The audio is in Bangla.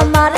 amar